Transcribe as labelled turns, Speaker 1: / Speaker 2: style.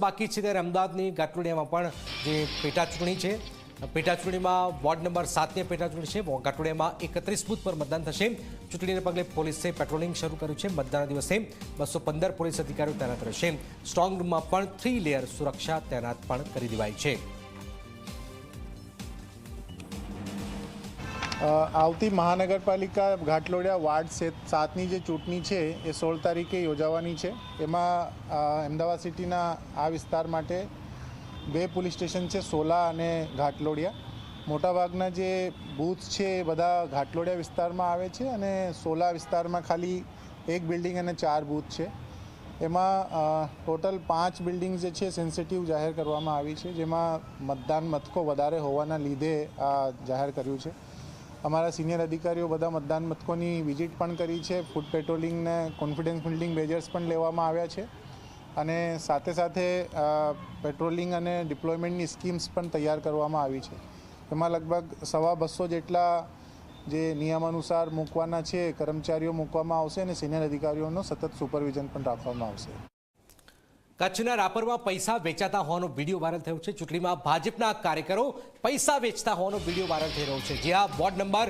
Speaker 1: બાકી છે ત્યારે અમદાવાદની ગાટલોડિયામાં પણ જે પેટા ચૂંટણી છે પેટા ચૂંટણીમાં વોર્ડ નંબર સાતની પેટા ચૂંટણી છે ગાટલોડિયામાં એકત્રીસ બુથ પર મતદાન થશે. ચૂંટણીને પગલે પોલીસે પેટ્રોલિંગ શરૂ કર્યું છે. મતદાનના દિવસે બસો પોલીસ અધિકારીઓ તૈનાત રહેશે. સ્ટ્રોંગ રૂમમાં પણ થ્રી લેયર સુરક્ષા તૈનાત પણ કરી દેવાઈ છે.
Speaker 2: આવતી મહાનગરપાલિકા ઘાટલોડિયા વાર્ડ સાતની જે ચૂંટણી છે, એ સોળ તારીખે યોજાવાની છે. એમાં અમદાવાદ સિટીના આ વિસ્તાર માટે બે પોલીસ સ્ટેશન છે, સોલા અને ઘાટલોડિયા. મોટાભાગના જે બૂથ છે, એ બધા ઘાટલોડિયા વિસ્તારમાં આવે છે અને સોલા વિસ્તારમાં ખાલી એક બિલ્ડિંગ અને ચાર બૂથ છે. એમાં ટોટલ પાંચ બિલ્ડિંગ જે છે, સેન્સિટિવ જાહેર કરવામાં આવી છે, જેમાં મતદાન મથકો વધારે હોવાના લીધે આ જાહેર કર્યું છે. અમારા સિનિયર અધિકારીઓ બધા મતદાન મથકોની વિઝિટ પણ કરી છે. ફૂડ પેટ્રોલિંગને કોન્ફિડન્સ બિલ્ડિંગ મેજર્સ પણ લેવામાં આવ્યા છે. અને સાથે સાથે પેટ્રોલિંગ અને ડિપ્લોયમેન્ટની સ્કીમ્સ પણ તૈયાર કરવામાં આવી છે. એમાં લગભગ સવા બસો જેટલા જે નિયમ અનુસાર મૂકવાના છે, કર્મચારીઓ મૂકવામાં આવશે અને સિનિયર અધિકારીઓનો સતત સુપરવિઝન પણ રાખવામાં આવશે.
Speaker 1: કચ્છના રાપરમાં પૈસા વેચાતા હોવાનો વીડિયો વાયરલ થયો છે. ચૂંટણીમાં ભાજપના કાર્યકરો પૈસા વેચતા હોવાનો વીડિયો વાયરલ થઈ રહ્યો છે. જે આ વોર્ડ નંબર